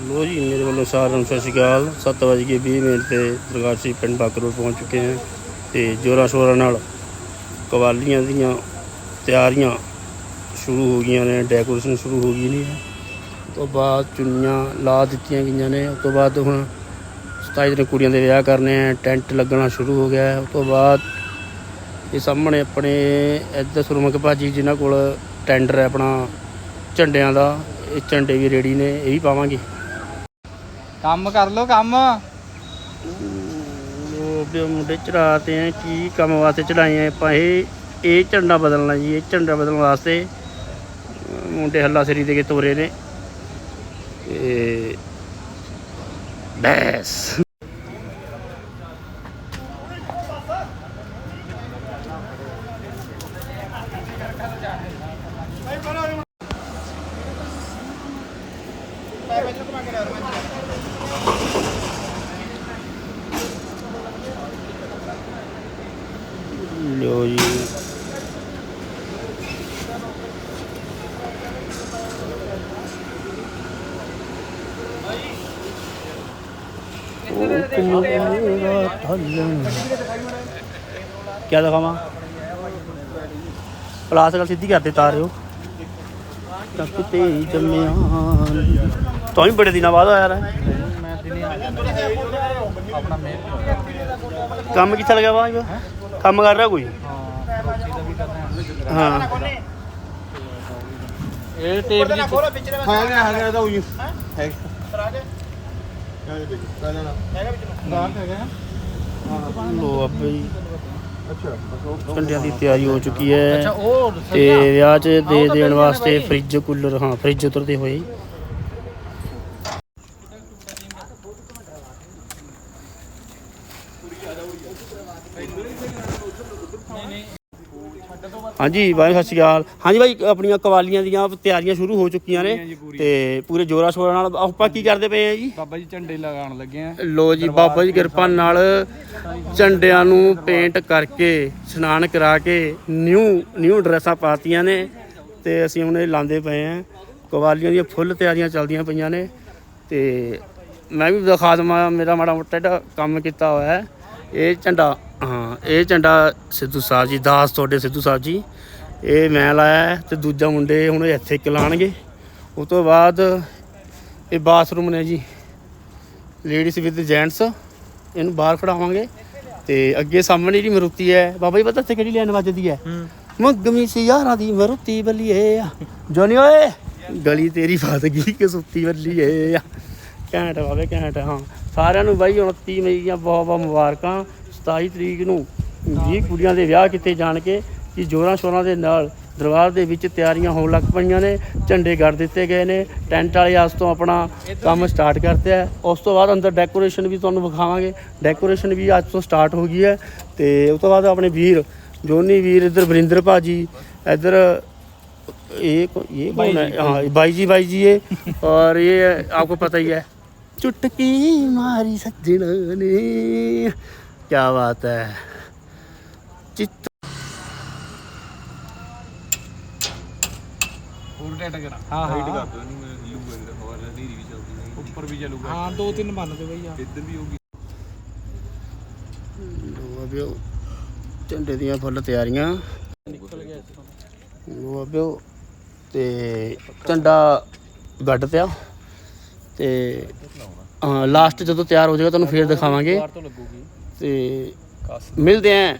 ਲੋ ਜੀ, ਮੇਰੇ ਵੱਲੋਂ ਸਾਰਿਆਂ ਨੂੰ ਸਤਿ ਸ਼੍ਰੀ ਅਕਾਲ। 7:20 ਮਿੰਟ ਤੇ ਦਰਗਾਸ਼ੀ ਪਿੰਡ ਬਾਕਰੋਡ ਪਹੁੰਚ ਚੁੱਕੇ ਹਾਂ ਤੇ ਜੋਰਾਂ ਸ਼ੋਰਾਂ ਨਾਲ ਕਵਾਲੀਆਂ ਦੀਆਂ ਤਿਆਰੀਆਂ ਸ਼ੁਰੂ ਹੋ ਗਈਆਂ ਨੇ ਡੈਕੋਰੇਸ਼ਨ ਸ਼ੁਰੂ ਹੋ ਗਈ ਨੇ। ਉਸ ਤੋਂ ਬਾਅਦ ਚੁੰਨੀਆਂ ਲਾ ਦਿੱਤੀਆਂ ਗਈਆਂ ਨੇ। ਉਸ ਤੋਂ ਬਾਅਦ ਹੁਣ 27 ਦਿਨ ਕੁੜੀਆਂ ਦੇ ਵਿਆਹ ਕਰਨੇ ਆ, ਟੈਂਟ ਲੱਗਣਾ ਸ਼ੁਰੂ ਹੋ ਗਿਆ ਹੈ। ਉਸ ਤੋਂ ਬਾਅਦ ਇਹ ਸਾਹਮਣੇ ਆਪਣੇ ਇੱਧਰ ਸੁਰਮਕ ਭਾਜੀ ਜਿਨ੍ਹਾਂ ਕੋਲ ਟੈਂਡਰ ਹੈ ਆਪਣਾ, ਝੰਡਿਆਂ ਦਾ, ਇਹ ਝੰਡੇ ਵੀ ਰੈਡੀ ਨੇ, ਇਹ ਵੀ ਪਾਵਾਂਗੇ। ਕੰਮ ਕਰ ਲੋ ਕੰਮ। ਉਹ ਵੀ ਮੁੰਡੇ ਚੜਾਤੇ ਆ, ਕੀ ਕੰਮ ਵਾਸਤੇ ਚੜਾਏ ਆਪਾਂ ਇਹ ਇਹ ਝੰਡਾ ਬਦਲਣਾ ਜੀ, ਇਹ ਝੰਡਾ ਬਦਲਣ ਵਾਸਤੇ ਮੁੰਡੇ ਹੱਲਾ ਸਰੀ ਦੇ ਕੇ ਤੋਰੇ ਨੇ। ਤੇ ਬੈਸ ਲੋ ਜੀ क्या ਦਿਖਾਵਾਂ ਪਲਾਸ ਗੱਲ ਸਿੱਧੀ ਕਰਦੇ ਤਾਰਿਓ। ਤੱਕ ਤੇਰੀ ਜੰਮਿਆ। ਤੂੰ ਵੀ ਬੜੇ ਦਿਨਾਂ ਬਾਅਦ ਆਇਆ ਰ ਕੰਮ ਕਿੱਥੇ ਲੱਗਿਆ ਵਾ ਇਹ? ਕੰਮ ਕਰ ਰਿਹਾ ਕੋਈ? ਹਾਂ। ਰੋਟੀ ਦਾ ਵੀ ਕਰਨਾ ਹਾਂ ਇਹ ਟੇਪ ਦੀ ਹਾਂ ਗਿਆ ਹੈਗਾ ਤਾਂ ਉਹੀ। ਹੈ? ਲੋ ਅੱਛਾ ਝੰਡਿਆਂ ਦੀ ਤਿਆਰੀ ਹੋ ਚੁੱਕੀ ਹੈ ਅੱਛਾ ਉਹ ਤੇ ਵਿਆਹ 'ਚ ਦੇ ਦੇਣ ਵਾਸਤੇ ਫ੍ਰਿਜ ਕੂਲਰ ਹਾਂ ਫ੍ਰਿਜ ਉਤਰਦੇ ਹੋਏ ਹਾਂਜੀ ਬਾਈ ਸਤਿ ਸ਼੍ਰੀ ਅਕਾਲ ਹਾਂਜੀ ਬਾਈ ਆਪਣੀਆਂ ਕਵਾਲੀਆਂ ਦੀਆਂ ਤਿਆਰੀਆਂ ਸ਼ੁਰੂ ਹੋ ਚੁੱਕੀਆਂ ਨੇ ਤੇ ਪੂਰੇ ਜੋਰਾ ਸ਼ੋਰਾਂ ਨਾਲ। ਆਪਾਂ ਕੀ ਕਰਦੇ ਪਏ ਆ ਜੀ? ਬਾਬਾ ਜੀ ਝੰਡੇ ਲਗਾਉਣ ਲੱਗੇ ਆ। ਲੋ ਜੀ ਬਾਬਾ ਜੀ ਕਿਰਪਾ ਨਾਲ ਝੰਡਿਆਂ ਨੂੰ ਪੇਂਟ ਕਰਕੇ ਇਸ਼ਨਾਨ ਕਰਾ ਕੇ ਨਿਊ ਨਿਊ ਡਰੈਸਾਂ ਪਾਤੀਆਂ ਨੇ ਤੇ ਅਸੀਂ ਹੁਣ ਇਹ ਲਾਉਂਦੇ ਪਏ ਆਂ। ਕਵਾਲੀਆਂ ਦੀਆਂ ਫੁੱਲ ਤਿਆਰੀਆਂ ਚੱਲਦੀਆਂ ਪਈਆਂ ਨੇ ਤੇ ਮੈਂ ਵੀ ਦਿਖਾ ਦਵਾਂ ਮੇਰਾ ਮਾੜਾ ਮੋਟਾ ਜਿਹੜਾ ਕੰਮ ਕੀਤਾ ਹੋਇਆ ਹੈ। ਇਹ ਝੰਡਾ ਹਾਂ ਇਹ ਝੰਡਾ ਸਿੱਧੂ ਸਾਹਿਬ ਜੀ ਦਾਸ ਤੁਹਾਡੇ ਸਿੱਧੂ ਸਾਹਿਬ ਜੀ। ਇਹ ਮੈਂ ਲਾਇਆ ਤੇ ਦੂਜਾ ਮੁੰਡੇ ਹੁਣ ਇੱਥੇ ਕਲਾਣਗੇ ਉਸ ਤੋਂ ਬਾਅਦ ਇਹ ਬਾਥਰੂਮ ਨੇ ਜੀ। ਲੇਡੀਜ਼ ਵਿਦ ਜੈਂਟਸ ਇਹਨੂੰ ਬਾਹਰ ਖੜਾਵਾਂਗੇ ਤੇ ਅੱਗੇ ਸਾਹਮਣੇ ਜਿਹੜੀ ਮਰੂਤੀ ਹੈ ਬਾਬਾ ਜੀ ਪਤਾ ਇੱਥੇ ਕਿਹੜੀ ਲੈਣ ਵੱਜਦੀ ਹੈ? ਮੰਗਮੀ ਸੀ ਯਾਰਾਂ ਦੀ ਮਰੂਤੀ ਬੱਲੀਏ ਆ। ਜੋਨੀ ਓਏ ਗਲੀ ਤੇਰੀ ਫਸ ਗਈ ਕਿ ਸੁੱਤੀ ਬੱਲੀਏ ਆ। ਘੈਂਟ ਬਾਬੇ ਘੈਂਟ ਹਾਂ। ਸਾਰਿਆਂ ਨੂੰ ਬਾਈ 29 ਮਈ ਦੀਆਂ ਬਹੁਤ ਬਹੁਤ ਮੁਬਾਰਕਾਂ। 27 ਤਰੀਕ ਨੂੰ 20 ਕੁੜੀਆਂ ਦੇ ਵਿਆਹ ਕੀਤੇ ਜਾਣ ਕੇ ਕਿ ਜੋਰਾਂ ਸ਼ੋਰਾਂ ਦੇ ਨਾਲ ਦਰਬਾਰ ਦੇ ਵਿੱਚ ਤਿਆਰੀਆਂ ਹੋਣ ਲੱਗ ਪਈਆਂ ਨੇ ਝੰਡੇ ਗੱਡ ਦਿੱਤੇ ਗਏ ਨੇ ਟੈਂਟ ਵਾਲੇ ਅੱਜ ਤੋਂ ਆਪਣਾ ਕੰਮ ਸਟਾਰਟ ਕਰਤੇ ਹੈ ਉਸ ਤੋਂ ਬਾਅਦ ਅੰਦਰ ਡੈਕੋਰੇਸ਼ਨ ਵੀ ਤੁਹਾਨੂੰ ਵਿਖਾਵਾਂਗੇ ਡੈਕੋਰੇਸ਼ਨ ਵੀ ਅੱਜ ਤੋਂ ਸਟਾਰਟ ਹੋ ਗਈ ਹੈ ਤੇ ਉਸ ਤੋਂ ਬਾਅਦ ਆਪਣੇ ਵੀਰ ਜੋਨੀ ਵੀਰ ਇੱਧਰ ਵਰਿੰਦਰ ਭਾਜੀ ਇੱਧਰ ये को- ये कौन है हाँ भाई जी भाई जी ये और ये आपको पता ही है चुटकी मारी सज्जन ने क्या बात है चित ਫੁੱਲ ਟੈਟ ਕਰਾ। ਹਾਂ ਹਾਂ। ਕਰ ਦੋ ਇਹਨੂੰ ਹਿੱਲੂਗਾ ਜਿਹੜਾ ਹਵਾ ਨੀਰੀ ਵੀ ਚੱਲਦੀ ਉੱਪਰ ਵੀ ਚੱਲੂਗਾ। ਹਾਂ ਦੋ ਤਿੰਨ ਬੰਨ ਦੇ ਬਈ ਆ ਇੱਧਰ ਵੀ ਹੋਗੀ ਅਬਿਓ ਝੰਡੇ ਦੀਆਂ ਫੁੱਲ ਤਿਆਰੀਆਂ। ਉਹ ਅਬਿਓ ਤੇ ਝੰਡਾ ਗੱਡ ਪਿਆ। ਤੇ ਹਾਂ ਲਾਸਟ ਜਦੋਂ ਤਿਆਰ ਹੋ ਜਾਏਗਾ ਤੁਹਾਨੂੰ ਫੇਰ ਦਿਖਾਵਾਂਗੇ। ਤੋਂ ਲੱਗੂਗੀ। ਤੇ ਮਿਲਦੇ ਆਂ।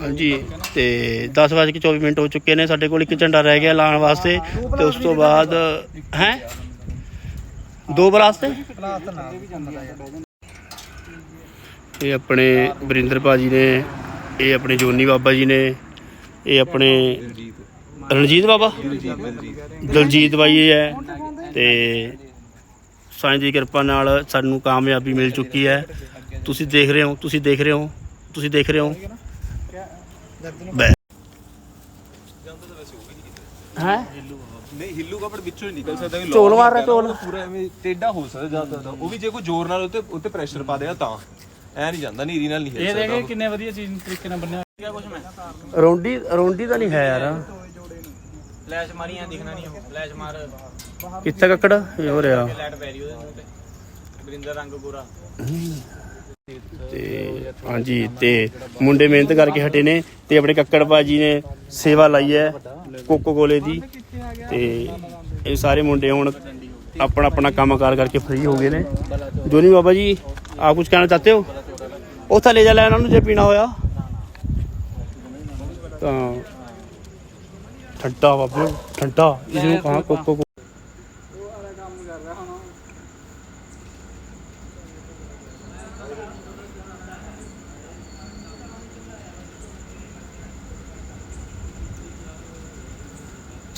ਹਾਂਜੀ, ਤੇ 10:24 ਮਿੰਟ ਹੋ ਚੁੱਕੇ ਨੇ, ਸਾਡੇ ਕੋਲ ਇੱਕ ਝੰਡਾ ਰਹਿ ਗਿਆ ਲਾਉਣ ਵਾਸਤੇ, ਤੇ ਉਸ ਤੋਂ ਬਾਅਦ, ਹੈ? ਦੋ ਬਰਾਸਤੇ ਇਹ ਆਪਣੇ ਵਰਿੰਦਰ ਭਾਜੀ ਨੇ, ਇਹ ਆਪਣੇ ਜੋਨੀ ਬਾਬਾ ਜੀ ਨੇ, ਇਹ ਆਪਣੇ ਰਣਜੀਤ ਬਾਬਾ? ਦਲਜੀਤ ਬਾਈ ਇਹ ਹੈ, ਤੇ ਸਾਈਂ ਦੀ ਕਿਰਪਾ ਨਾਲ ਸਾਨੂੰ ਕਾਮਯਾਬੀ ਮਿਲ ਚੁੱਕੀ ਹੈ। ਤੁਸੀਂ ਦੇਖ ਰਹੇ ਹੋ, ਤੁਸੀਂ ਦੇਖ ਰਹੇ ਹੋ, ਤੁਸੀਂ ਦੇਖ ਰਹੇ ਹੋ। ਬੈ ਹੈ? ਨਹੀਂ ਹਿੱਲੂਗਾ ਪਰ ਵਿੱਚੋਂ ਹੀ ਨਿਕਲ ਸਕਦਾ ਕਿ ਝੋਲ ਮਾਰ ਰਿਹਾ ਝੋਲ। ਪੂਰਾ ਐਵੇਂ ਟੇਢਾ ਹੋ ਸਕਦਾ ਜਾ ਸਕਦਾ ਉਹ ਵੀ ਜੇ ਕੋਈ ਜ਼ੋਰ ਨਾਲ ਉੱਤੇ ਉੱਤੇ ਪ੍ਰੈਸ਼ਰ ਪਾ ਦੇਗਾ ਤਾਂ। ਐ ਨਹੀਂ ਜਾਂਦਾ ਨੀਰੀ ਨਾਲ ਨਹੀਂ ਹਿੱਲ ਇਹ ਸਕਦਾ ਦੇਖੇ ਕਿੰਨੇ ਵਧੀਆ ਚੀਜ਼ ਤਰੀਕੇ ਨਾਲ ਬੰਨਿਆ। ਕੁਝ ਮੈਂ ਰੌਂਡੀ ਰੌਂਡੀ ਤਾਂ ਨਹੀਂ ਹੈ ਯਾਰ। ਫਲੈਸ਼ ਮਾਰੀਆਂ ਦਿਖਣਾ ਨਹੀਂ ਉਹ। ਫਲੈਸ਼ ਮਾਰ। ਕਿੱਥੇ ਕੱਕੜ? ਇਹ ਹੋ ਰਿਹਾ। ਲਾਈਟ ਪੈ ਰਹੀ ਉਹਦੇ ਮੂੰਹ ਤੇ। ਬਰਿੰਦਰ ਰੰਗ ਗੋਰਾ ਤੇ ਹਾਂਜੀ ਤੇ ਮੁੰਡੇ ਮਿਹਨਤ ਕਰਕੇ ਹਟੇ ਨੇ ਤੇ ਆਪਣੇ ਕੱਕੜ ਬਾਜੀ ਨੇ ਸੇਵਾ ਲਾਈ ਹੈ ਕੋਕੋ ਕੋਲੇ ਦੀ। ਤੇ ਇਹ ਸਾਰੇ ਮੁੰਡੇ ਹੁਣ ਆਪਣਾ ਆਪਣਾ ਕੰਮਕਾਰ ਕਰਕੇ ਫ੍ਰੀ ਹੋ ਗਏ ਨੇ। ਜੋਨੀ ਬਾਬਾ ਜੀ ਆਪ ਕੁਝ ਕਹਿਣਾ ਚਾਹਤੇ ਹੋ? ਉਹ ਥੱਲੇ ਜਾ ਲੈ ਉਹਨਾਂ ਨੂੰ ਜੇ ਪੀਣਾ ਹੋਇਆ। ਤਾਂ ਠੰਡਾ ਬਾਬੇ ਠੰਡਾ। ਇਹਨੂੰ ਕਹਾ ਕੋਕੋ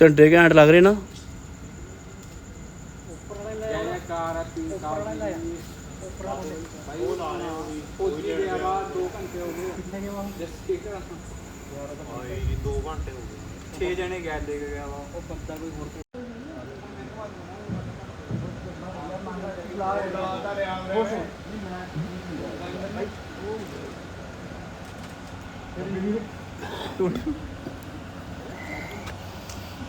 ਝੰਡੇ ਘੈਂਟ ਲੱਗ ਰਹੇ ਨਾ। ਛੇ ਜਣੇ ਗੈਲ ਦੇ ਕੇ ਗਿਆ ਵਾ ਉਹ ਬੰਦਾ ਕੋਈ ਹੋਰ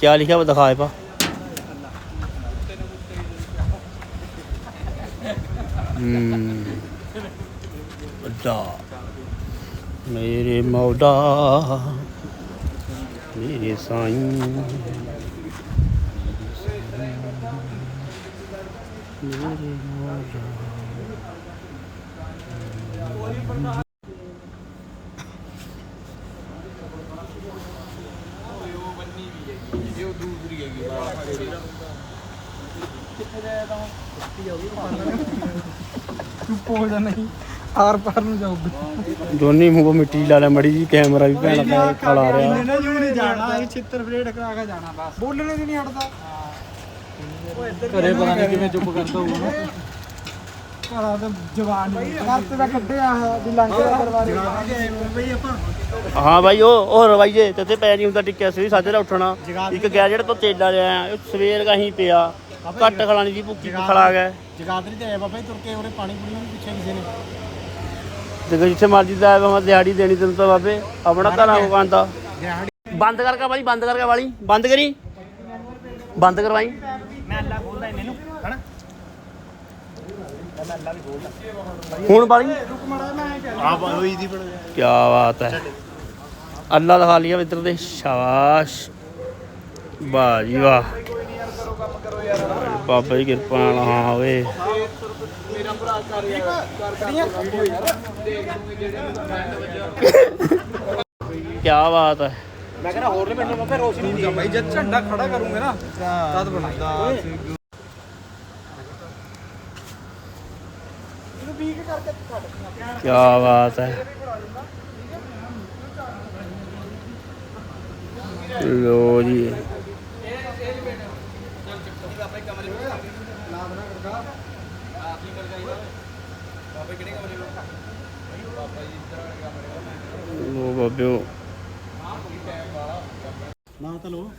क्या लिखा वो दिखाए पा हम्म, अड्डा मेरे मौला मेरे साईं मेरे ਚੁੱਪ ਹੋ ਜਾ ਨਹੀਂ ਆਰ ਪਾਰ ਨੂੰ ਜਾਊਗਾ ਦੋਨੀ ਮੂੰਹ ਮਿੱਟੀ ਲਾ ਲੈ ਮੜੀ ਜੀ ਕੈਮਰਾ ਵੀ ਭੈਣ ਦਾ ਖਲਾ ਰਿਹਾ ਇਹਨਾਂ ਜੂ ਨਹੀਂ ਜਾਣਾ। ਇਹ ਛਿੱਤਰ ਫਰੇਡ ਕਰਾ ਕੇ ਜਾਣਾ ਬਸ। ਬੋਲਣੇ ਦੀ ਨਹੀਂ ਹਟਦਾ। ਘਰੇ ਪਤਾ ਨਹੀਂ ਕਿਵੇਂ ਚੁੱਪ ਕਰਦਾ ਹੋਊਗਾ ਨਾ। ਘਰਾਂ ਤੇ ਜਵਾਨ ਨਹੀਂ ਹੱਥ ਦਾ ਕੱਢਿਆ ਵੀ ਲੰਘ ਗਿਆ ਦਰਬਾਰੇ ਬਈ ਆਪਾਂ। ਹਾਂ ਬਾਈ ਉਹ ਉਹ ਰਵਾਈਏ ਤੇ ਤੇ ਪੈ ਨਹੀਂ ਹੁੰਦਾ ਟਿੱਕਿਆ ਸੀ ਸਾਜੇ ਦਾ ਉੱਠਣਾ ਇੱਕ ਜਿਹੜਾ ਤੋਂ ਚੇਲਾ ਲਿਆ ਸਵੇਰ ਦਾ ਹੀ ਪਿਆ। ਘੱਟ ਖਲਾਣੀ ਦੀ ਭੁੱਖੀ ਖਲਾ ਗਿਆ ਜਗਾਦਰੀ ਤੇ ਆਇਆ ਬਾਬਾ ਜੀ ਤੁਰ ਕੇ ਉਹਨੇ ਪਾਣੀ ਪੂਣੀ ਵੀ ਪਿੱਛੇ ਕਿਸੇ ਨੇ। ਤੇ ਜਿੱਥੇ ਮਰਜ਼ੀ ਦਾ ਆਇਆ ਮੈਂ ਦਿਹਾੜੀ ਦੇਣੀ ਤੈਨੂੰ ਤਾਂ ਬਾਬੇ ਆਪਣਾ ਘਰਾਂ ਕੋ ਕਾਂਦਾ ਬੰਦ ਕਰਕੇ ਵਾਲੀ ਬੰਦ ਕਰਕੇ ਵਾਲੀ ਬੰਦ ਕਰੀ। ਬੰਦ ਕਰਵਾਈ। ਮੈਂ ਅੱਲਾ ਖੋਲਦਾ ਇਹਨੇ ਨੂੰ ਹਨਾ? ਹੁਣ ਵਾਲੀ? ਰੁਕ ਮੜਾ ਮੈਂ ਕਹਿ ਆਪ ਹੋਈ ਦੀ ਕੀ ਬਾਤ ਹੈ। ਅੱਲਾ ਦਿਖਾ ਲਿਆ ਇੱਧਰ ਦੇ ਸ਼ਾਬਾਸ਼। ਵਾਹ ਜੀ ਵਾਹ। ਬਾਬਾ ਜੀ ਕਿਰਪਾ ਨਾਲ ਹਾਂ ਓਏ। ਕੀ ਬਾਤ ਹੈ। ਮੈਂ ਕਹਿੰਦਾ ਹੋਰ ਨਹੀਂ ਮੈਨੂੰ ਬਾਬਾ ਰੋਸ਼ਨੀ ਦੀ। ਬਾਈ ਜਦ ਝੰਡਾ ਖੜਾ ਕਰੂੰਗੇ ਨਾ ਤਦ ਬਣਾਉਂਦਾ ਇਹਨੂੰ ਵੀਕ ਕਰਕੇ ਛੱਡ ਕੀ ਬਾਤ ਹੈ ਲੋ ਜੀ ਲੋ ਬਾਬਿਓ ਨਾ ਤਾਂ ਲੋ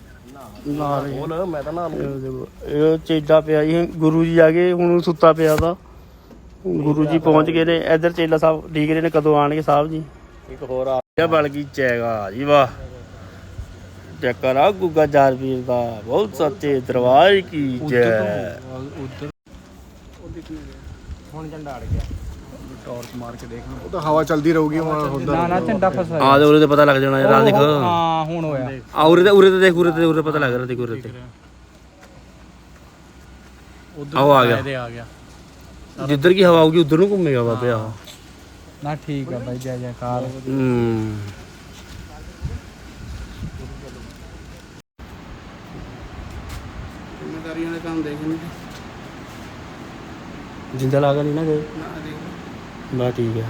ਨਾ ਬੋਲ ਮੈਂ ਤਾਂ ਨਾ ਇਹ ਚੇਲਾ ਪਿਆ ਜੀ ਗੁਰੂ ਜੀ ਆ ਗਏ ਹੁਣ ਸੁੱਤਾ ਪਿਆ ਤਾਂ ਗੁਰੂ ਜੀ ਪਹੁੰਚ ਗਏ ਨੇ। ਇੱਧਰ ਚੇਲਾ ਸਾਹਿਬ ਡੀਕ ਰਹੇ ਨੇ ਕਦੋਂ ਆਣਗੇ ਸਾਹਿਬ ਜੀ? ਇੱਕ ਹੋਰ ਆ। ਗਿਆ ਬਲਗੀ ਚੈਗਾ ਜੀ ਵਾਹ। ਜਕਰਾ ਗੁੱਗਾ ਜਾਰ ਵੀਰ ਦਾ। ਬਹੁਤ ਸੱਚੇ ਦਰਬਾਰ ਕੀ ਜੈ। ਹੁਣ ਝੰਡਾ ਅੜ ਗਿਆ ਟਾਰਚ ਮਾਰ ਕੇ ਦੇਖ ਉਹ ਤਾਂ ਹਵਾ ਚੱਲਦੀ ਰਹੂਗੀ ਹੁਣ ਹੁੰਦਾ ਨਾ ਨਾ ਝੰਡਾ ਫਸਾ ਆ ਦੇ ਉਰੇ ਤੇ ਪਤਾ ਲੱਗ ਜਾਣਾ ਯਾਰ ਆ ਦੇਖ। ਹਾਂ ਹੁਣ ਹੋਇਆ। ਆ ਉਰੇ ਤੇ ਉਰੇ ਤੇ ਦੇਖ ਉਰੇ ਤੇ ਉਰੇ ਪਤਾ ਲੱਗ ਰਿਹਾ ਦੇਖ ਉਰੇ ਤੇ। ਆ ਗਿਆ। ਇਹਦੇ ਆ ਗਿਆ। ਜਿੱਧਰ ਕੀ ਹਵਾ ਆਊਗੀ ਉਧਰ ਨੂੰ ਘੁੰਮੇਗਾ ਬਾਬੇ ਆ ਨਾ ਠੀਕ ਆ ਬਾਈ ਜੈ ਜੈਕਾਰ। ਹੂੰ। ਜਿੰਦਾ ਲਾਗਾ ਨਹੀਂ ਨਾ ਗਏ? ਬਾ ਠੀਕ ਹੈ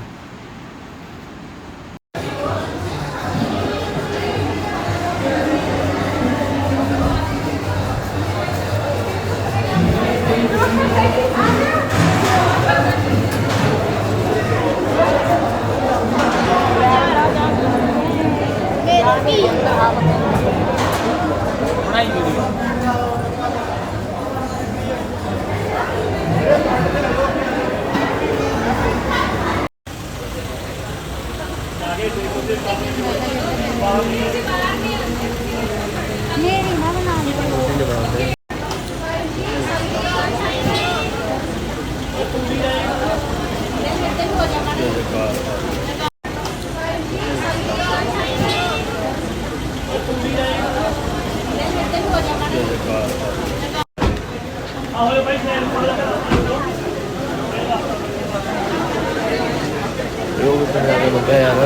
ਉਹ ਵੀ ਤਾਂ ਯਾਰ ਲੱਗਾ ਯਾਰ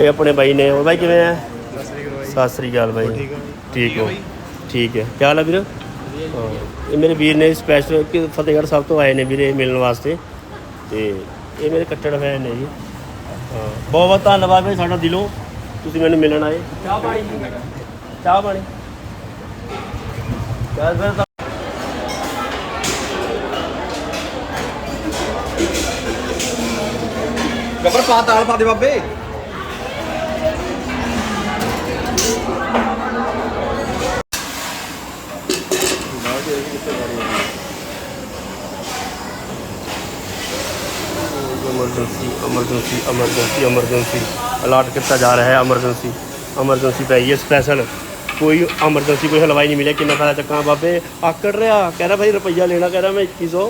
ਇਹ ਆਪਣੇ ਬਾਈ ਨੇ। ਉਹ ਬਾਈ ਕਿਵੇਂ ਆ? ਸਤਿ ਸ੍ਰੀ ਅਕਾਲ ਬਾਈ। ਠੀਕ ਹੋ? ਠੀਕ ਹੈ ਕੀ ਹਾਲ ਹੈ ਵੀਰ? ਹਾਂ ਇਹ ਮੇਰੇ ਵੀਰ ਨੇ ਸਪੈਸ਼ਲ ਕਿ ਫਤਿਹਗੜ੍ਹ ਸਾਹਿਬ ਤੋਂ ਆਏ ਨੇ ਵੀਰੇ ਮਿਲਣ ਵਾਸਤੇ। ਤੇ ਇਹ ਮੇਰੇ ਕੱਟੜ ਫੈਨ ਨੇ ਜੀ। ਬਹੁਤ ਬਹੁਤ ਧੰਨਵਾਦ ਬਾਈ ਸਾਡਾ ਦਿਲੋਂ। ਤੁਸੀਂ ਮੈਨੂੰ ਮਿਲਣ ਆਏ। ਚਾਹ ਪਾਣੀ ਚਾਹ ਪਾਣੀ। ਚਾਹ ਗੱਬਰ ਪਾ ਦਾਲ ਪਾ ਦੇ ਬਾਬੇ। Emergency emergency emergency emergency allot ਕੀਤਾ ਜਾ ਰਿਹਾ ਹੈ ਐਮਰਜੈਂਸੀ ਐਮਰਜੈਂਸੀ ਪਈ ਹੈ ਸਪੈਸ਼ਲ ਕੋਈ ਐਮਰਜੈਂਸੀ ਕੋਈ ਹਲਵਾਈ ਨਹੀਂ ਮਿਲਿਆ ਕਿੰਨਾ ਖਾਣਾ ਚੱਕਾਂ ਬਾਬੇ। ਆਕੜ ਰਿਹਾ। ਕਹਿੰਦਾ ਭਾਈ ਰੁਪਈਆ ਲੈਣਾ ਕਹਿੰਦਾ ਮੈਂ 2100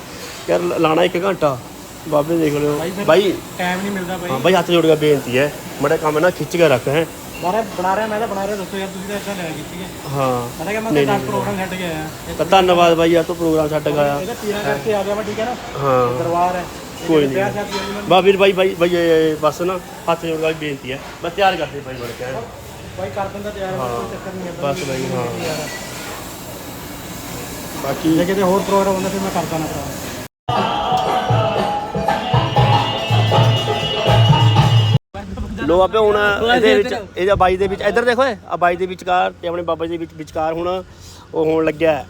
ਕਹਿੰਦਾ ਲਾਣਾ 1 ਘੰਟਾ। ਬਾਬੇ ਦੇਖ ਲਿਓ। ਭਾਈ ਟਾਈਮ ਨਹੀਂ ਮਿਲਦਾ ਹਾਂ ਭਾਈ ਹੱਥ ਜੋੜ ਕੇ ਬੇਨਤੀ ਹੈ। ਮੜਾ ਕੰਮ ਨਾ ਖਿੱਚ ਕੇ ਰੱਖ ਹੈ। ਬਾਰੇ ਬਣਾ ਰਿਹਾ ਮੈਂ ਤਾਂ ਬਣਾ ਰਿਹਾ ਦੱਸੋ ਯਾਰ ਤੁਸੀਂ ਤਾਂ ਇਦਾਂ ਲੈ ਕੀਤੀ ਹੈ। ਹਾਂ। ਪਤਾ ਕਿ ਮੈਂ ਤਾਂ ਪ੍ਰੋਗਰਾਮ ਛੱਡ ਕੇ ਆਇਆ। ਤਾਂ ਧੰਨਵਾਦ ਭਾਈ ਆ ਤੋਂ ਪ੍ਰੋਗਰਾਮ ਛੱਡ ਗਿਆ ਇਹਦਾ ਪੀਰਾਂ ਕਰਕੇ ਆ ਗਿਆ ਮੈਂ ਠੀਕ ਹੈ ਨਾ। ਹਾਂ। ਦਰਬਾਰ ਹੈ। ਕੋਈ ਨਹੀਂ। ਬਾਬੀਰ ਭਾਈ ਭਾਈ ਭਾਈ ਇਹ ਬਸ ਨਾ ਹੱਥ ਜੋੜ ਕੇ ਬੇਨਤੀ ਹੈ। ਬਸ ਤਿਆਰ ਕਰਦੇ ਭਾਈ ਬਣ ਕੇ। ਬਾਈ ਕਰ ਦਿੰਦਾ ਤਿਆਰ ਹਾਂ। ਕੋਈ ਚੱਕਰ ਨਹੀਂ ਹੈ ਬਸ ਬਾਈ, ਹਾਂ। ਬਾਕੀ ਜੇ ਕਿਤੇ ਹੋਰ ਪ੍ਰੋਗਰਾਮ ਹੁੰਦਾ ਫਿਰ ਮੈਂ ਕਰਦਾ ਨਾ ਭਰਾ। ਲੋ ਆਪੇ ਹੁਣ ਇਹਦੇ ਵਿੱਚ ਇਹਦਾ ਬਾਈ ਦੇ ਵਿੱਚ ਇੱਧਰ ਦੇਖੋ ਆ ਬਾਈ ਦੇ ਵਿਚਕਾਰ ਤੇ ਆਪਣੇ ਬਾਬਾ ਜੀ ਦੇ ਵਿੱਚ ਵਿਚਕਾਰ ਹੁਣ ਉਹ ਹੋਣ ਲੱਗਿਆ।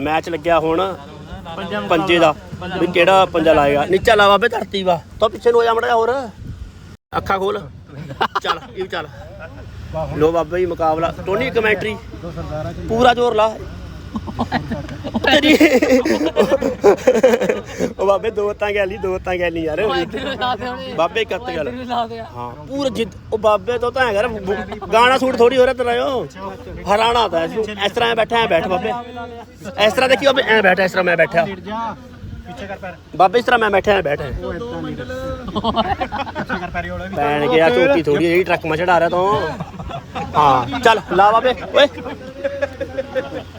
ਮੈਚ ਲੱਗਿਆ ਹੁਣ। ਪੰਜੇ ਦਾ। ਵੀ ਕਿਹੜਾ ਪੰਜਾ ਲਾਏਗਾ? ਨੀਚਾ ਲਾ ਬਾਬੇ, ਧਰਤੀ ਵਾ। ਤੋ ਪਿੱਛੇ ਨੂੰ ਹੋ ਜਾ ਮੜਾ ਹੋਰ। ਅੱਖਾਂ ਖੋਲ। ਚੱਲ, ਇਹ ਵੀ ਚੱਲ। ਲੋ ਬਾਬਾ ਜੀ ਮੁਕਾਬਲਾ। Tony commentary. ਪੂਰਾ ਜ਼ੋਰ ਲਾ। ਤੇਰੀ ਉਹ ਬਾਬੇ ਦੋ ਤਾਂ ਗੈਲੀ ਦੋ ਤਾਂ ਗੈਲੀ ਯਾਰ। ਬਾਬੇ ਕੱਤ ਗੱਲ ਹਾਂ। ਪੂਰਾ ਜਿੱਦ ਉਹ ਬਾਬੇ ਤੋਂ ਤਾਂ ਹੈਗਾ ਗਾਣਾ ਸੂਟ ਥੋੜੀ ਹੋ ਰਿਹਾ ਤੇਰਾ ਉਹ ਹਰਾਣਾ ਤਾਂ ਇਸ ਤਰ੍ਹਾਂ ਬੈਠਾ ਐ ਬੈਠ ਬਾਬੇ। ਇਸ ਤਰ੍ਹਾਂ ਦੇਖੀ ਬਾਬੇ ਐ ਬੈਠਾ ਇਸ ਤਰ੍ਹਾਂ ਮੈਂ ਬੈਠਾ। ਜਾ ਪਿੱਛੇ ਕਰ ਪੈਰ ਬਾਬੇ ਇਸ ਤਰ੍ਹਾਂ ਮੈਂ ਬੈਠਾ ਐ ਬੈਠਾ। ਪਿੱਛੇ ਕਰ ਪੈਰ ਹੋਲਾ ਵੀ ਪੈਣ ਗਿਆ ਚੋਟੀ ਥੋੜੀ ਜਿਹੜੀ ਟਰੱਕ ਮੈਂ ਚੜਾ ਰਿਹਾ ਤੂੰ। ਹਾਂ ਚੱਲ ਲਾ ਬਾਬੇ ਓਏ।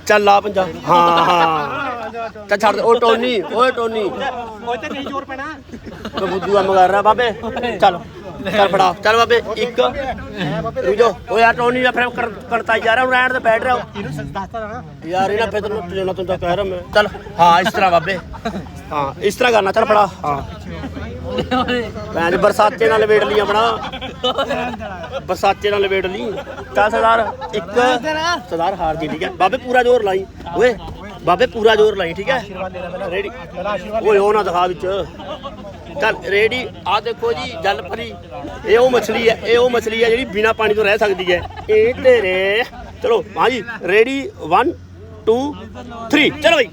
ਚੱਲ ਲਾ ਪੰਜਾ ਹਾਂ ਹਾਂ। ਚੱਲ ਛੱਡ ਦੇ। ਉਹ ਟੋਨੀ ਓਏ ਟੋਨੀ। ਉਹ ਤੇ ਨਹੀਂ ਜ਼ੋਰ ਪੈਣਾ। ਮੈਂ ਬੁੱਧੂ ਕੰਮ ਕਰ ਰਿਹਾ ਬਾਬੇ। ਚੱਲ ਚੱਲ ਫੜਾ। ਚੱਲ ਬਾਬੇ ਇੱਕ। ਰੁਜੋ ਓ ਯਾਰ ਟੋਨੀ ਦਾ ਫਿਰ ਕਰ- ਕਰਤਾ ਜਾ ਰਿਹਾ ਹੁਣ ਰਹਿਣ ਤੇ ਬੈਠ ਰਿਹਾ। ਇਹਨੂੰ ਸੱਚ ਦੱਸਦਾ ਨਾ ਯਾਰ ਇਹਨਾਂ ਫਿਰ ਤੈਨੂੰ ਟਜਣਾ ਤੂੰ ਤਾਂ ਕਹਿ ਰਿਹਾ ਮੈਂ। ਚੱਲ ਹਾਂ ਇਸ ਤਰ੍ਹਾਂ ਬਾਬੇ। ਹਾਂ ਇਸ ਤਰ੍ਹਾਂ ਕਰਨਾ। ਚੱਲ ਫੜਾ। ਹਾਂ। ਭੈਣ ਬਰਸਾਤੇ ਨਾਲ ਲਵੇੜ ਲਈ ਆਪਣਾ। ਬਰਸਾਤੇ ਨਾਲ ਲਵੇੜ ਲਈ। ਚੱਲ ਸਰਦਾਰ, ਇੱਕ ਸਰਦਾਰ ਹਾਰ ਜੀ ਠੀਕ ਹੈ। ਬਾਬੇ ਪੂਰਾ ਜ਼ੋਰ ਲਾਈ। ਓਏ, ਬਾਬੇ ਪੂਰਾ ਜ਼ੋਰ ਲਾਈ, ਠੀਕ ਹੈ। ਰੈਡੀ ਓਏ, ਉਹ ਨਾ ਦਿਖਾ ਵਿੱਚ। ਚੱਲ ਰੈਡੀ ਆ ਦੇਖੋ ਜੀ, ਜਲ ਪਰੀ। ਇਹ ਉਹ ਮਛਲੀ ਹੈ, ਇਹ ਉਹ ਮਛਲੀ ਹੈ ਜਿਹੜੀ ਬਿਨਾ ਪਾਣੀ ਤੋਂ ਰਹਿ ਸਕਦੀ ਹੈ। ਇਹ ਤੇਰੇ ਚਲੋ ਹਾਂਜੀ ਰੈਡੀ 1 2 3 ਚਲੋ ਬਈ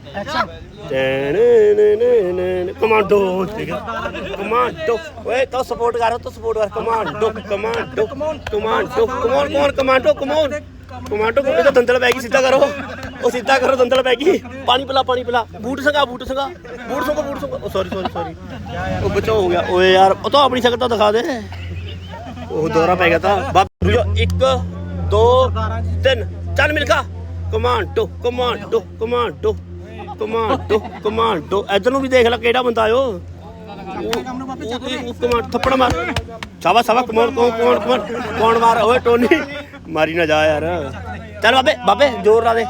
ਕਮਾਂਡੋ ਕਮਾਂਡੋ ਓਏ ਤੋ ਸਪੋਰਟ ਕਰ ਤੋ ਸਪੋਰਟ ਕਰ commando commando commando come on come on commando come on commando ਇਹ ਤਾਂ ਦੰਦਲ ਪੈ ਗਈ ਸਿੱਧਾ ਕਰੋ ਉਹ ਸਿੱਧਾ ਕਰੋ ਦੰਦਲ ਪੈ ਗਈ ਪਾਣੀ ਪਿਲਾ ਪਾਣੀ ਪਿਲਾ ਬੂਟ ਸੰਗਾ ਬੂਟ ਸੰਗਾ ਬੂਟ ਸੰਗਾ ਬੂਟ ਸੰਗਾ ਸੌਰੀ ਸੌਰੀ ਸੌਰੀ ਉਹ ਬਚੋ ਹੋ ਗਿਆ ਓਏ ਯਾਰ ਉਹ ਤਾਂ ਆਪਣੀ ਸ਼ਕਲ ਤਾਂ ਦਿਖਾ ਦੇ ਉਹ ਦੌਰਾ ਪੈ ਗਿਆ ਤਾਂ ਬਾਬੂ ਰੁਜੋ 1 2 3 ਚੱਲ Milkha commando commando commando commando commando. ਇਧਰ ਨੂੰ ਵੀ ਦੇਖ ਲੈ ਕਿਹੜਾ ਬੰਦਾ ਆਇਓ। ਉਹ ਕਮਾਂਡ, ਥੱਪੜ ਮਾਰ। ਸਾਵਾ ਸਾਵਾ ਕਮਾਂਡ ਕੌਣ ਕੌਣ ਕੌਣ ਕੌਣ ਮਾਰ, ਓਏ ਟੋਨੀ। ਮਾਰੀ ਨਾ ਜਾ ਯਾਰ। ਚੱਲ ਬਾਬੇ ਬਾਬੇ, ਜ਼ੋਰ ਲਾ ਦੇ।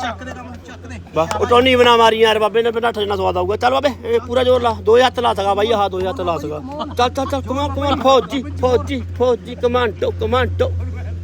ਬਾ, ਉਹ ਟੋਨੀ ਬਣਾ ਮਾਰੀ ਯਾਰ, ਬਾਬੇ ਨੇ ਬਿਨਾ ਠੱਜਣਾ ਸਵਾਦ ਆਊਗਾ। ਚੱਲ ਬਾਬੇ ਪੂਰਾ ਜ਼ੋਰ ਲਾ। ਦੋ ਹੱਥ ਲਾ ਸਕਾ ਬਾਈ ਹਾਂ ਦੋ ਹੱਥ ਲਾ ਸਕਾ ਚੱਲ ਚੱਲ ਚੱਲ ਕਮਾਨ ਕਮਾਨ ਫੌਜੀ ਫੌਜੀ ਫੌਜੀ, ਕਮਾਂਡੋ ਕਮਾਂਡੋ।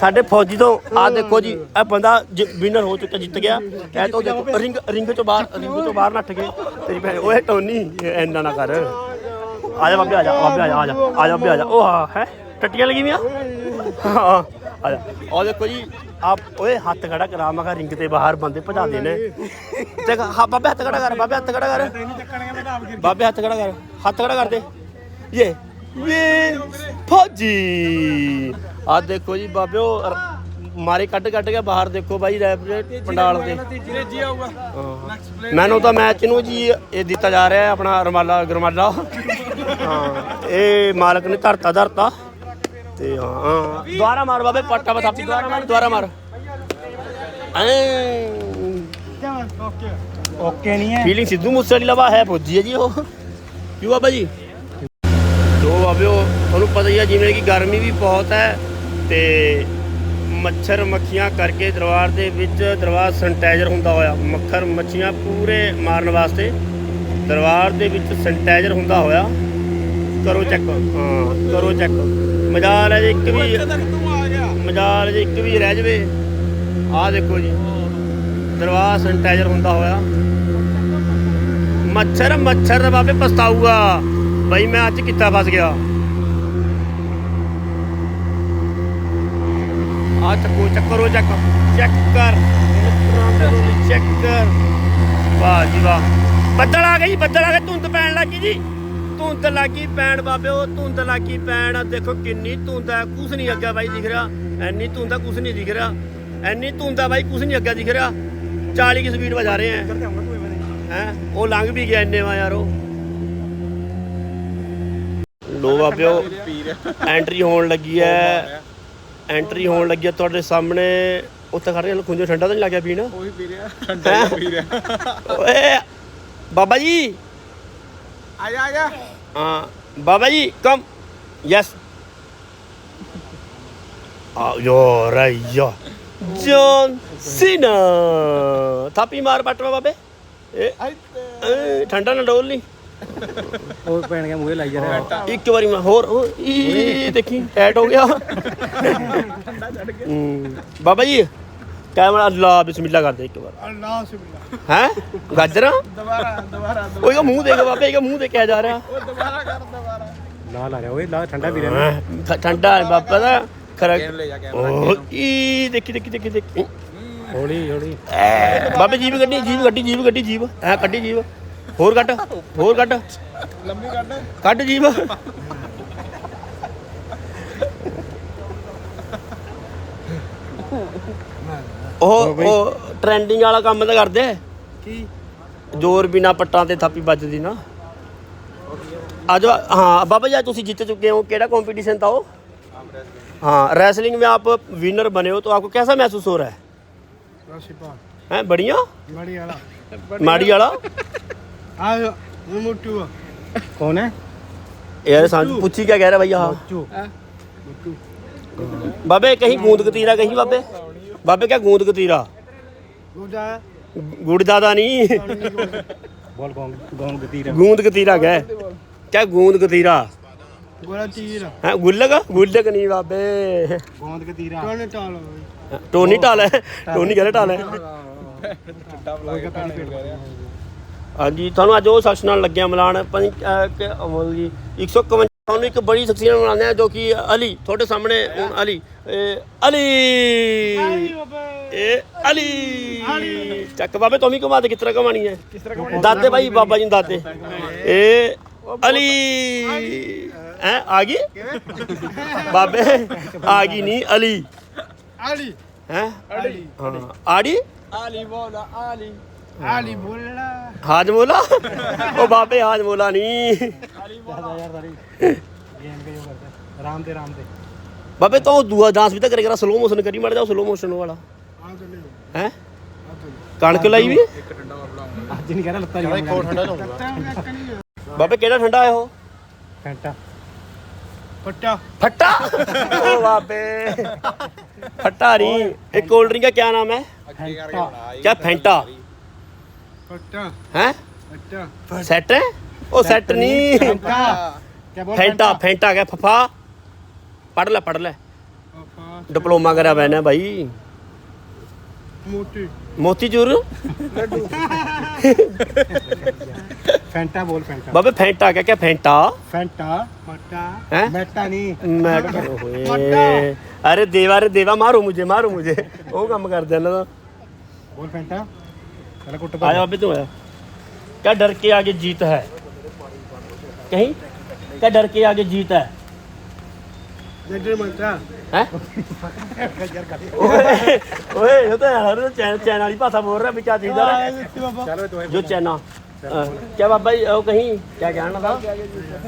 ਸਾਡੇ ਫੌਜੀ ਤੋਂ ਆ ਦੇਖੋ ਜੀ, ਇਹ ਬੰਦਾ ਵਿਨਰ ਹੋ ਚੁੱਕਾ ਜਿੱਤ ਗਿਆ। ਇਹ ਤੋਂ ਦੇਖੋ ਰਿੰਗ ਰਿੰਗ ਤੋਂ ਬਾਹਰ ਰਿੰਗ ਤੋਂ ਬਾਹਰ ਨੱਠ ਗਏ। ਤੇਰੀ ਭੈਣ, ਓਏ ਟੋਨੀ, ਇੰਨਾ ਨਾ ਕਰ। ਆ ਜਾ ਬਾਬੇ, ਆ ਜਾ, ਬਾਬੇ, ਆ ਜਾ ਆ ਜਾ ਆ ਜਾ ਬਾਬੇ, ਆ ਜਾ। ਉਹ ਹਾਂ, ਹੈ? ਟੱਟੀਆਂ ਲੱਗੀ ਵੀਆਂ ਹਾਂ, ਆ ਜਾ। ਉਹ ਦੇਖੋ ਜੀ, ਆਪ, ਓਏ ਹੱਥ ਖੜਾ ਕਰਾ, ਮੈਂ ਰਿੰਗ ਤੇ ਬਾਹਰ ਬੰਦੇ ਭਜਾਦੇ ਨੇ। ਦੇਖ, ਹਾਂ, ਬਾਬੇ ਹੱਥ ਖੜਾ ਕਰ, ਬਾਬੇ ਹੱਥ ਖੜਾ ਕਰ। ਬਾਬੇ ਹੱਥ ਖੜਾ ਕਰ, ਹੱਥ ਖੜਾ ਕਰ ਦੇ। ਇਹ ਇਹ ਫੌਜੀ। ਆ ਦੇਖੋ ਜੀ ਬਾਬੇ ਉਹ ਰ- ਮਾਰੇ ਕੱਢ ਕੱਢ ਕੇ ਬਾਹਰ ਦੇਖੋ ਬਾਈ ਰੈਪ ਪੰਡਾਲ ਦੇ। ਜੀ ਆਊਗਾ। ਮੈਨੂੰ ਤਾਂ ਮੈਚ ਨੂੰ ਜੀ ਇਹ ਦਿੱਤਾ ਜਾ ਰਿਹਾ ਹੈ ਆਪਣਾ ਰਮਾਲਾ ਗਰਮਾਲਾ। ਹਾਂ ਇਹ ਮਾਲਕ ਨੇ ਧਰਤਾ ਧਰਤਾ। ਤੇ ਹਾਂ ਹਾਂ। ਦੁਆਰਾ ਮਾਰ ਬਾਬੇ ਪੱਟਾ ਬਥਾਪੀ ਦੁਆਰਾ ਮਾਰ ਦੁਆਰਾ ਮਾਰ। ਐ। ਓਕੇ ਓਕੇ ਨਹੀਂ ਹੈ। ਫੀਲਿੰਗ ਸਿੱਧੂ ਮੂਸੇਵਾਲੀ ਲਵਾ ਹੈ ਫੌਜੀ ਹੈ ਜੀ ਉਹ। ਕਿਉਂ ਬਾਬਾ ਜੀ? ਜੋ ਬਾਬਿਓ ਤੁਹਾਨੂੰ ਪਤਾ ਹੀ ਹੈ ਜਿਵੇਂ ਕਿ ਗਰਮੀ ਵੀ ਬਹੁਤ ਹੈ ਤੇ ਮੱਛਰ ਮੱਖੀਆਂ ਕਰਕੇ ਦਰਬਾਰ ਦੇ ਵਿੱਚ ਦਰਬਾਰ ਸੈਨੀਟਾਈਜ਼ਰ ਹੁੰਦਾ ਹੋਇਆ। ਮੱਖਰ ਮੱਛੀਆਂ ਪੂਰੇ ਮਾਰਨ ਵਾਸਤੇ ਦਰਬਾਰ ਦੇ ਵਿੱਚ ਸੈਨੀਟਾਈਜ਼ਰ ਹੁੰਦਾ ਹੋਇਆ। ਕਰੋ ਚੈੱਕ ਹਾਂ ਕਰੋ ਚੈੱਕ ਮਜਾਲ ਹੈ ਜੇ ਇੱਕ ਵੀ ਮਜਾਲ ਜੇ ਇੱਕ ਵੀ ਰਹਿ ਜਵੇ। ਆਹ ਦੇਖੋ ਜੀ। ਦਰਬਾਰ ਸੈਨੀਟਾਈਜ਼ਰ ਹੁੰਦਾ ਹੋਇਆ। ਮੱਛਰ ਮੱਛਰ ਦਾ ਬਾਬੇ ਪਛਤਾਊਗਾ। ਬਈ ਮੈਂ ਅੱਜ ਕਿੱਥਾ ਫਸ ਗਿਆ। ਆ ਚੱਕੋ ਚੱਕਰੋ ਚੱਕ ਚੈੱਕ ਕਰ। ਚੈੱਕ ਕਰ। ਵਾਹ ਜੀ ਵਾਹ। ਬੱਦਲ ਆ ਗਈ ਬੱਦਲ ਆ ਗਏ ਧੁੰਦ ਪੈਣ ਲੱਗੀ ਜੀ। ਧੁੰਦ ਲੱਗੀ ਪੈਣ ਬਾਬੇ ਉਹ ਧੁੰਦ ਲੱਗੀ ਪੈਣ। ਦੇਖੋ ਕਿੰਨੀ ਧੁੰਦ ਹੈ ਕੁਛ ਨਹੀਂ ਅੱਗਾ ਬਾਈ ਦਿਖ ਰਿਹਾ। ਐਨੀ ਧੁੰਦ ਆ ਕੁਛ ਨਹੀਂ ਦਿਖ ਰਿਹਾ। ਐਨੀ ਧੁੰਦ ਆ ਬਾਈ ਕੁਛ ਨਹੀਂ ਅੱਗਾ ਦਿਖ ਰਿਹਾ। 40 ਕੀ ਸਪੀਡ ਵਜਾ ਰਹੇ ਹੈ ਹੈ? ਉਹ ਲੰਘ ਵੀ ਗਿਆ ਇੰਨੇ ਵਾ ਯਾਰ ਉਹ। ਲੋ ਬਾਬਿਓ ਐਂਟਰੀ ਹੋਣ ਲੱਗੀ ਹੈ। ਐਂਟਰੀ ਹੋਣ ਲੱਗੀ ਹੈ ਤੁਹਾਡੇ ਸਾਹਮਣੇ ਉੱਥੇ ਖੜ ਰਿਹਾ ਖੁੰਝੋ ਠੰਡਾ ਤਾਂ ਨਹੀਂ ਲੱਗਿਆ ਪੀਣ? ਉਹੀ ਪੀ ਰਿਹਾ ਠੰਡਾ ਹੀ ਪੀ ਰਿਹਾ। ਓਏ ਬਾਬਾ ਜੀ। ਆ ਜਾ ਆ ਜਾ ਹਾਂ ਬਾਬਾ ਜੀ ਕਮ ਯੈਸ ਆ ਯੋ ਰਾਈਆ ਜੌਨ ਸੀਨਾ। ਥਾਪੀ ਮਾਰ ਬਟਵਾ ਬਾਬੇ। ਇਹ, ਠੰਡਾ ਨਾ ਡੋਲ ਨਹੀਂ ਉਹ ਪੈਣ ਗਿਆ ਮੂਹੇ ਲਾਈ ਜਾ ਰਿਹਾ। ਇੱਕ ਵਾਰੀ ਮੈਂ ਹੋਰ ਹੋਰ, ਇਹ ਦੇਖੀ ਟੈਟ ਹੋ ਗਿਆ। ਹੂੰ, ਬਾਬਾ ਜੀ ਕੈਮਰਾ ਅੱਲਾ ਬਿਸਮਿਲ੍ਲਾ ਕਰ ਦੇ ਇੱਕ ਵਾਰ। ਅੱਲਾਹ ਸੁਬਲਾ ਹੈ? ਗਾਜਰਾਂ? ਦੁਬਾਰਾ ਦੁਬਾਰਾ ਓਏ ਇਹ ਮੂੰਹ ਦੇਖ ਬਾਬੇ ਇਹ ਮੂੰਹ ਦੇਖਿਆ ਜਾ ਰਿਹਾ। ਉਹ ਦੁਬਾਰਾ ਕਰ ਦੁਬਾਰਾ। ਲਾ ਲਾ ਰਿਹਾ ਓਏ ਲਾ ਠੰਡਾ ਵੀ ਹਾਂ, ਠ- ਠੰਡਾ ਹੈ ਬਾਬਾ ਦਾ। ਖਰਾ ਓ ਈ ਦੇਖੀ ਦੇਖੀ ਦੇਖੀ ਦੇਖੀ। ਹੌਲੀ ਹੌਲੀ। ਐ, ਬਾਬੇ ਜੀਵ ਗੱਡੀ ਜੀਵ ਗੱਡੀ ਜੀਵ ਗੱਡੀ ਜੀਵ ਐ ਕੱਢੀ ਜੀਵ ਹੋਰ ਕੱਢ ਹੋਰ ਕੱਢ ਲੰਬੀ ਕੱਢ ਕੱਢ ਜੀਵ ਉਹ ਉਹ ਟ੍ਰੈਂਡਿੰਗ ਵਾਲਾ ਕੰਮ ਤਾਂ ਕਰਦੇ ਕੀ ਜ਼ੋਰ ਬਿਨਾ ਪੱਟਾਂ ਤੇ ਥਾਪੀ ਵੱਜਦੀ ਨਾ आज हाँ बाबा जी आज ਤੁਸੀਂ जीत चुके हो केड़ा कंपटीशन था वो हाँ रेसलिंग में आप विनर बने हो तो आपको कैसा महसूस हो रहा है ਰਸ਼ੀਪਾ हैं बढ़िया ਮੜੀ ਵਾਲਾ माड़ी वाला कौन है? यार साँझ पूछी क्या कह रहा भैया? बाबे कहीं गूंद कतीरा कहीं बाबे? बाबे क्या गूंद कतीरा? गुड़ दादा नहीं। गूंद कतीरा। क्या क्या गूंद कतीरा? है हाँ, गुल्लक गुल्लक नहीं बाबे। गूंद कतीरा। टोनी टाल है टोनी कह रहा टाल है। ਹਾਂਜੀ ਤੁਹਾਨੂੰ ਅੱਜ ਉਹ ਸੈਕਸ਼ਨ ਨਾਲ ਲੱਗਿਆ ਮਿਲਾਨ ਪਤਾ ਨਹੀਂ ਕਿ ਅਮਲ ਜੀ 151 ਤੁਹਾਨੂੰ ਇੱਕ ਬੜੀ ਸ਼ਖਸੀਅਤ ਬਣਾਉਂਦੇ ਆ ਜੋ ਕਿ ਅਲੀ ਤੁਹਾਡੇ ਸਾਹਮਣੇ ਹੁਣ ਅਲੀ ਇਹ ਅਲੀ! ਇਹ ਅਲੀ! ਚੱਕ ਬਾਬੇ ਤੁਮ ਕਮਾ ਦੇ ਕਿਸ ਤਰ੍ਹਾਂ ਕਮਾਣੀ ਹੈ? ਦਾਦੇ ਭਾਈ ਬਾਬਾ ਜੀ ਦਾਦੇ। ਇਹ ਅਲੀ! ਹੈ ਆ ਗਈ? ਬਾਬੇ ਆ ਗਈ ਨਹੀਂ ਅਲੀ। ਆਲੀ ਹੈ? ਅਲੀ। ਹਾਂ ਆੜੀ? ਆਲੀ ਬੋਲਾ ਆਲੀ ਹਾਲੀ ਬੋਲਣਾ। ਹਾਜਮੋਲਾ ਉਹ ਬਾਬੇ ਹਾਜਮੋਲਾ ਨਹੀਂ ਰਾਮ ਤੇ ਰਾਮ ਤੇ। ਬਾਬੇ ਤੂੰ ਦੂਆ ਡਾਂਸ ਵੀ ਤਾਂ ਕਰੇਗਾ ਸਲੋ ਮੋਸ਼ਨ ਕਰੀ ਮੜ ਜਾ ਸਲੋ ਮੋਸ਼ਨ ਵਾਲਾ। ਹੈ। ਕਣਕ ਲਈ ਵੀ? ਅੱਜ ਨਹੀਂ ਕਹਿੰਦਾ ਲੱਤਾਂ ਜਿਹੜਾ ਇੱਕ ਹੋਰ ਠੰਡਾ ਲਾਉਂਗਾ। ਬਾਬੇ ਕਿਹੜਾ ਠੰਡਾ ਹੈ ਉਹ? ਘੰਟਾ ਫੱਟਾ। ਫੱਟਾ? ਓ ਬਾਬੇ। ਫੱਟਾ ਨਹੀਂ ਇਹ ਕੋਲਡ ਡਰਿੰਕ ਦਾ ਕੀ ਨਾਮ ਹੈ? ਕੀ ਫੈਂਟਾ? ਫੱਟਾ। ਹੈ? ਉਹ ਸੈੱਟ ਨਹੀਂ ਫੈਂਟਾ। ਫੈਂਟਾ। ਗਿਆ ਫਫਾ। ਪੜ ਲੈ ਪੜ ਲੈ। ਡਿਪਲੋਮਾ ਕਰਿਆ ਬੈਣਾ ਭਾਈ ਮੋਤੀ। ਮੋਤੀ ਚੂਰ। ਫੈਂਟਾ ਬੋਲ ਫੈਂਟਾ। ਬਾਬੇ ਫੈਂਟਾ ਕਿਆ ਕਿਆ ਫੈਂਟਾ? ਫੈਂਟਾ ਮੱਟਾ ਮੈਟਾ ਨਹੀਂ ਮੈਟਾ ਹੋਏ ਅਰੇ ਦੇਵਾ ਦੇਵਾ ਮਾਰੋ ਮੁਝੇ ਮਾਰੋ ਮੁਝੇ। ਉਹ ਕੰਮ ਕਰਦੇ ਇਹਨਾਂ ਬੋਲ ਫੈਂਟਾ। फैंटा चलो कुट आया अभी तू आया क्या डर के आगे जीत है कहीं क्या डर के आगे जीत है ਜੱਡੇ ਮੰਟਾ हैं ओए ओए ये तो हर चैन चैन वाली भाषा बोल रहा है भी क्या चीज है चलो तो जो चैना अ, क्या बाबा जी वो कहीं क्या कहना था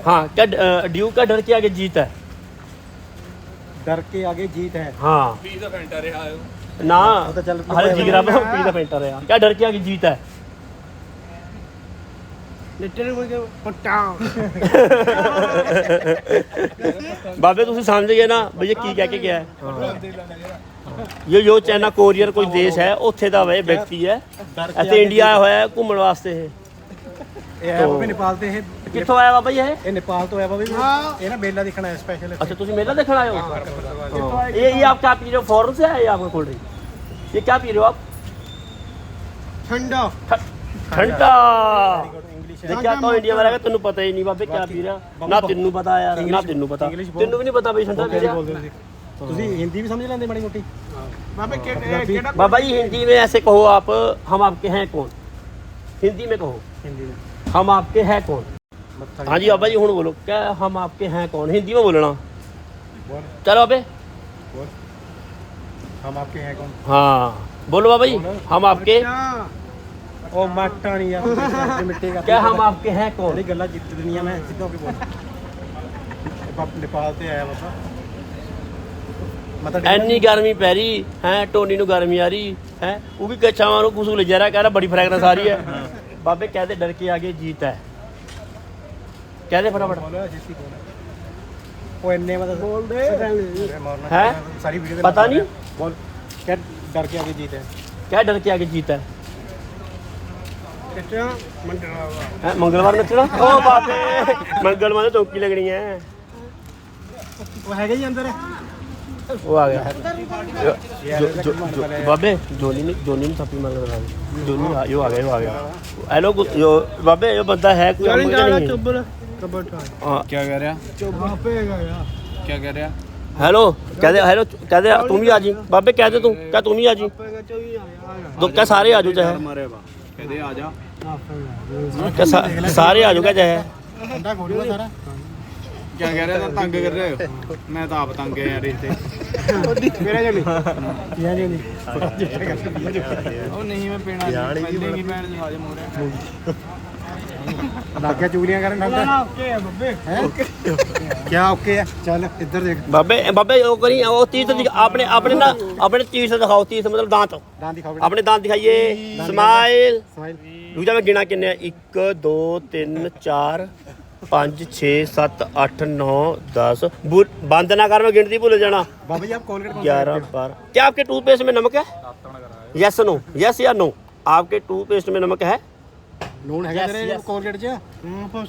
हाँ क्या अ, ड्यू का डर के आगे जीत है डर के आगे जीत है हाँ ਪੀ ਦਾ ਫੈਂਟਾ ਰਿਹਾ ਆਇਓ ना तो चल अरे जिगरा पे पी का पेंटर है क्या डर के आगे जीत है ਨਿੱਟੇ ਨੂੰ ਮੁਝੇ ਫੱਟਾ बाबे ਤੁਸੀਂ ਸਮਝ ਗਏ ਨਾ ਭਈ ਇਹ ਕੀ ਕਹਿ ਕੇ ਗਿਆ ਹੈ ਇਹ ਜੋ ਚਾਈਨਾ ਕੋਰੀਅਰ ਕੋਈ ਦੇਸ਼ ਹੈ ਉੱਥੇ ਦਾ ਵੇ ਵਿਅਕਤੀ ਹੈ ਅਤੇ ਇੰਡੀਆ ਆਇਆ ਹੋਇਆ ਹੈ ਘੁੰਮਣ ਵਾਸਤੇ ਇਹ ये है वो भी नेपाल से है ਕਿੱਥੋਂ ਆਇਆ ਬਾਬਾ ਜੀ ਇਹ ये नेपाल तो है वो भी ये ना मेला दिखना है स्पेशल अच्छा तुझे मेला देखने आए हो हाँ। ये ये आप क्या पी रहे हो फॉरन से आए ये आपका कोल्ड ड्रिंक ये क्या पी रहे हो आप ਠੰਡਾ ठ- ठंडा देखा तो इंडिया में रहेगा तेन पता ही नहीं बाबे क्या पी रहा ना तेनू पता यार ना तेनू पता तेनू भी नहीं पता भाई ठंडा पी रहा ਤੁਸੀਂ ਹਿੰਦੀ ਵੀ ਸਮਝ ਲੈਂਦੇ ਮਾੜੀ ਮੋਟੀ ਬਾਬੇ ਕਿਹੜਾ ਕਿਹੜਾ बाबा जी हिंदी में ऐसे कहो आप हम आपके हैं कौन हिंदी में कहो ਹਿੰਦੀ में हम आपके हैं कौन मत्था हाँ जी बाबा जी हूँ बोलो क्या हम आपके हैं कौन हिंदी में बोलना बोल चलो अबे बोल हम आपके हैं कौन हाँ बोलो बाबा जी हम आपके ओ मट्टा नहीं यार मिट्टी- मिट्टी का क्या हम आपके हैं कौन बड़ी गल्ला जित दुनिया में सिद्धा होके बोल बाप नेपाल से आया बाबा मतलब ਐਨੀ ਗਰਮੀ ਪੈ ਰਹੀ ਹੈ ਟੋਨੀ ਨੂੰ ਗਰਮੀ ਆ ਰਹੀ ਹੈ ਉਹ ਵੀ ਕੱਛਾਵਾਂ ਨੂੰ ਕੁਸੂ ਲੈ ਜਾ ਰਿਹਾ ਕਹਿ ਰਿਹਾ ਬੜੀ ਫਰੈਗਰੈਂਸ ਆ ਰਹੀ ਹੈ ਬਾਬੇ ਕਹਦੇ ਡਰ ਕੇ ਆਗੇ ਜੀਤ ਹੈ ਕਹਦੇ ਫਟਾਫਟ बोलो जैसी बोल ओ इन्ने मतलब बोल दे मारना हैं? सारी वीडियो पता नहीं? बोल क्या डर के आगे जीत है क्या डर के आगे जीत है ਕਿੱਟਾ ਮੰਡਲਾ हैं, मंगलवार नचना ओ बाबे मंगलवार में चौकी लगनी है वो है ही अंदर वो आ गया जो, जो, जो, बाबे जोनी ने जोनी ने थप्पी मार रहा जोनी आ- यो आ गया यो आ गया हेलो कुछ- यो बाबे यो बंदा है कोई ਚੱਲ हम ਜਾ नहीं है। ਚੁੱਬਰ ਕਬਟਾ हाँ, ਕੀ ਕਹਿ ਰਿਹਾ ਚੁੱਪ ਆਪੇਗਾ ਯਾਰ ਕੀ ਕਹਿ ਰਿਹਾ हेलो कहते हेलो कहते तुम भी आ जी बाबे कहते तू क्या तुम ही आ जी ਆਪੇਗਾ ਚੋਈ ਆ ਯਾਰ तो क्या सारे आ जाओ चाहे ਮਾਰੇ ਵਾ ਕਹਦੇ ਆ ਜਾ क्या सा, सारे आ जाओ क्या चाहे ठंडा घोड़ूगा सारा ਕੀ ਕਹਿ ਰਿਹਾ ਤਾਂ ਤੰਗ ਕਰ ਰਹੇ ਹੋ ਮੈਂ ਤਾਂ ਆਪ ਤੰਗ ਹੈ ਯਾਰ ਇੱਥੇ ਮੇਰਾ ਜਣੀ किया नहीं नहीं ਉਹ ਨਹੀਂ ਮੈਂ ਪੀਣਾ ਪਹਿਲੇ ਕੀ ਪੈਣ ਜਹਾਜ਼ ਮੋੜਿਆ लाग मतलब अपने दांत। दिखाइए। मैं गिना किन्ने 1 2 3 4 5 6 7 8 9 10 बंद ना कर मैं गिनती भूल जाना। ग्यारह बारह। क्या आपके टूथपेस्ट में नमक है? यस नो यस या नो आपके टूथपेस्ट में नमक है? ਲੂਣ ਹੈਗਾ ਤੇਰੇ ਕੋਲਗੇਟ 'ਚ? ਹਾਂ ਭਾਵੇਂ